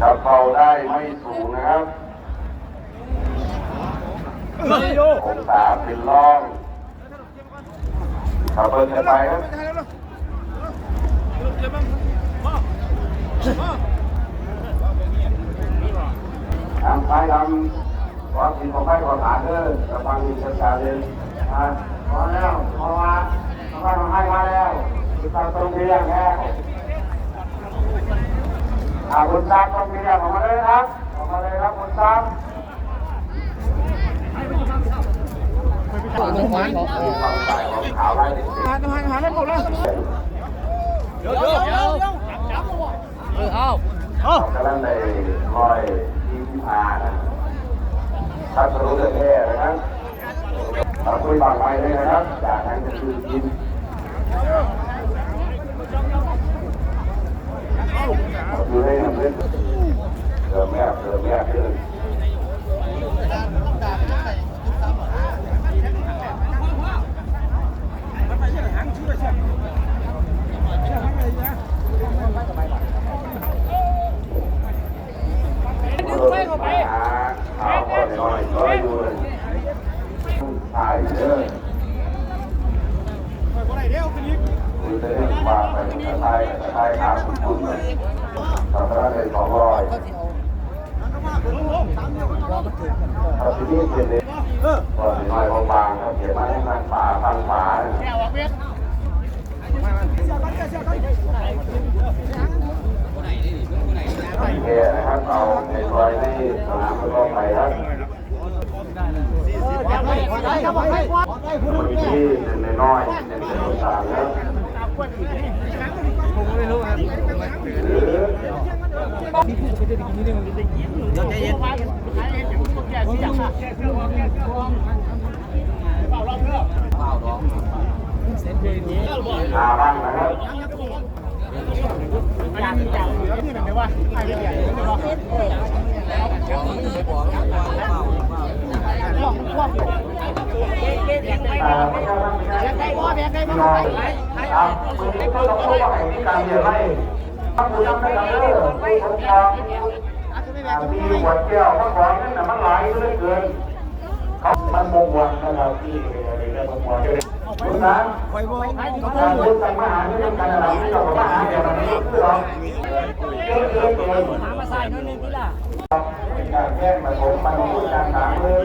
ถ้าเข้าได้ไม่สูงนะครับองศาเป็นร่องถ้าเปิดขึ้นไปครับทำไปทำความสิ่งของไปขอฐานเด้อกระฟังชัดชาเลยอะพอแล้วพอว่าทำไปทำให้ มาแล้วคือตามตรงเรียงแค่อาคุณซักตรงเรียงออกมาเลยครับออกมาเลยครับคุณซักต้องหวานความใส่ของขาวไว้หาหาหาไม่หมดเลยเดี๋ยวเดี๋ยวเดี๋ยวเออเอาเขากำลังในรอยที่ผ่านะถ้ารู้เรื่องแค่นะครับเราคุยบางไปเลยนะครับจากนั้นจะคือกินอยู่ในน้ำเล่นเติมแม่เติมแม่ขึ้น ดึงไปเข้าไปขาวก็น้อยก็อยู่เลยตายเยอะคือจะเรียกว่าไป กระไทยกระไทยขาคุณคุณเลยทำได้เลยสองร้อยถ้าที่นี่เขียนเลยก็น้อยบางๆครับเขียนมาให้ทางป่าทางฝาโอเคนะครับเอาในซอยที่สนามฟุตบอลไปครับคนที่เป็นน้อยเป็นคนต่างนะ ผมไม่รู้ครับเซ็นเพลงนี้หาบ้างนะครับอ่าไม่ใช่ว่าไม่ใช่น้ อยครับคุณนี่ก็ต้องพูดว่าให้มีการเรียนไล่ถ้าคุณทำได้แล้วเด้อผู้ปกครองอ่ามีหัวแก้วเมื่อก่อนนั่นน่ะมันหลายเหลือเกินเขามันมงวันนะครับที่อะไรได้มงวันคุณนะถ้าคุณสั่มาหาเรื่องการอะไรที่เรามาหาเดี๋ยวนี้คือเราเยอะเกินเกินมาใส่นั่นเองที่ล่ะเป็นการแก้มาผมมันพูดการถามเลย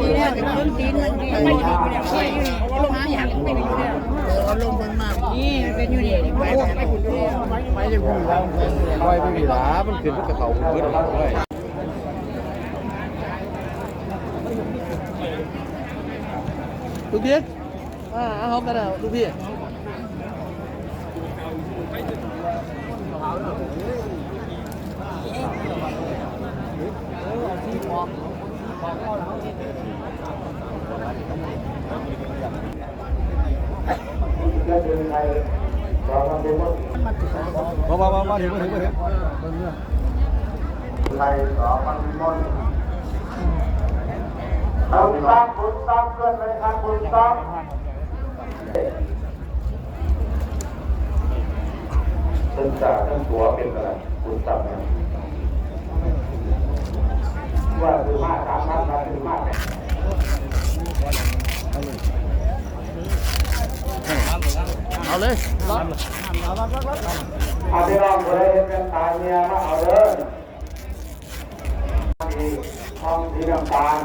ยนหัวไปเรียนดึงไปมาหาวีเรื่องรอบปากครับเรื่องของเราใช้ไหนนะครับและการเรียนของงานของผู้ชมก็รู้จักขอบคุณครับผมเชียร์ก่อนเราฟัง น้ำท่วมดีแล้วแต่ต้นตีนมันดีไม่ดีอยู่แล้วไม่อยู่นี่ลงมาอย่างไม่ดีอยู่แล้วเอาลงบนมากนี่มันเป็นอยู่นี่ไปไปขุดด้วย ไม่ได้พูดแล้วลอยไม่มีหลามันขึ้นกับเขาเบิดเลยลูกพี่อ่าเอากันแล้วลูกพี่ จะเป็นใครเราทำเป็นว่า มามามามาถึงมาถึงมาถึงใครสอมันมนเอาตั้งคุณตั้งเพื่อนเลยครับคุณตั้งต้นจ่าต้นตัวเป็นอะไรคุณตั้งนะ ว่าคือมากสามารถมาคือมากเอาเลยอาที่ลองเลยเป็นตาเมียมาเอาเด้อมีห้องสีน้ำตาล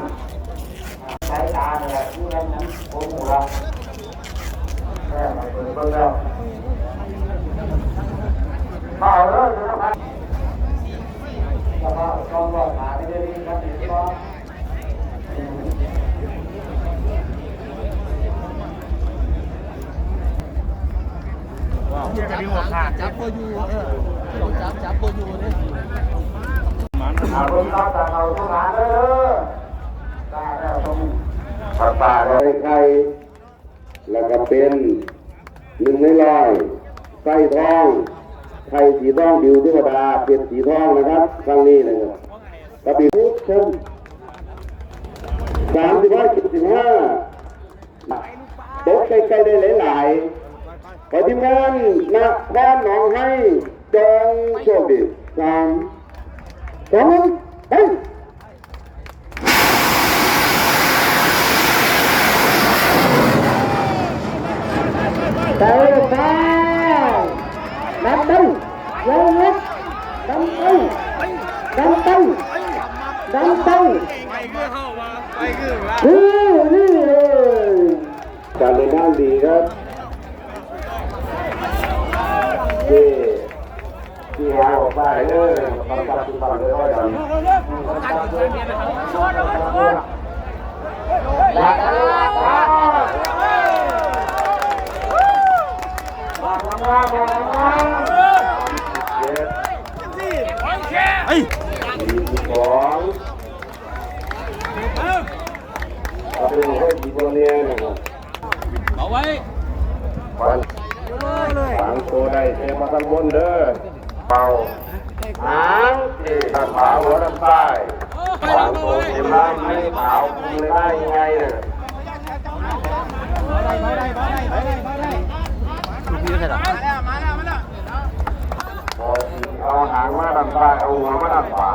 สายตาเนี่ยผู้นั้นนั้นผมหูละแม่มาเปิดเบิ่งแล้วมาเอาเด้ออยู่นะครับแล้วก็ต้องรอหาที่ได้ดีครับที่ก็ อารุณรับจากเราทุกหลานเด้อได้แล้วตรงปากปาเลยไข่แล้วก็เป็นหนึ่งในร้อยไส้ทองไข่สีทองดิวดุกดาเป็นสีทองนะครับครั้งนี้นะครับกระบี่ทุกชมสามสิบห้าสิบสิบห้าตกใกล้ๆได้หลายๆ ขอทีมงานนักบ้านหนองให้จงโชคดีสามสองไปไปไปดันตึ้งลงลึกดันตึ้งดันตึ้งดันตึ้งคือนี่เลยการเดินทางดีครับที่ที่หาออก ไปเออบางการที่ฟังเลยว่าอย่างอยากให้ตาบางงามบางงามเจ็ดสี่สิบสองเอาเป็นให้ดีตัวเนี้นะครับเอาไว้วันฝังตัวได้เทมาข้างบนเด้อ เป่าหางที่ทางขวาหัวด้านใต้ฝังตัวเทมาไม่ขาวคุมเลยได้ยังไงเนี่ยพอสิเอาหางมาด้านซ้ายเอาหัวมาด้านขวา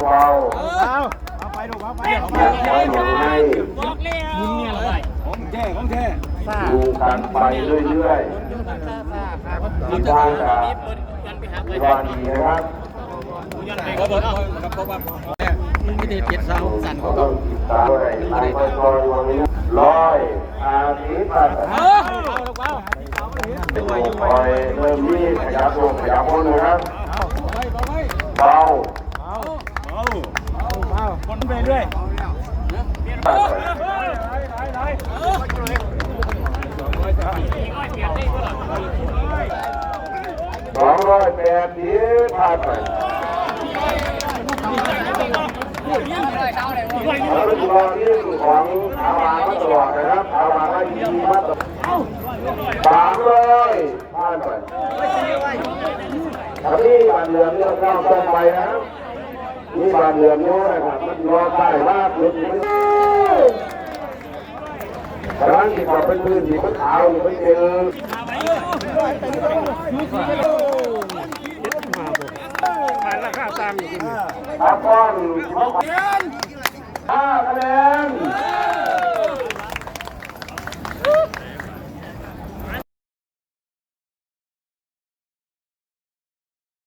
เบาเอาเอาไปดูเอาไปเอาอยู่ให้มุนเงี้ยเลยของแท้ของแท้ดูกันไปเรื่อยๆ มีทางกับมีวาดีนะครับเขาบอกกับเขาว่าไม่ได้เจ็ดสาวสั่นเราต้องติดตามด้วยนายคอยวันนี้ร้อยอาทิตย์มาคอยเริ่มมีขยับลงขยับคนนะครับเบาคนไปเรื่อย สองร้อยแปดสิบผ่านไปเราเป็นรองที่ของอามามาตลอดนะครับอามาก็ยีมาตลอดสามร้อยผ่านไปถ้ามีบานเหลือมเนี่ยเราต้องไปนะครับมีบานเหลือมเนี่ยนะครับมันรอใต้มากเลย กำลังที่ว่าเป็นพื้นที่มันขาวอยู่ไม่เจอขานราคาตามอยู่ครับก้อนห้าคะแนน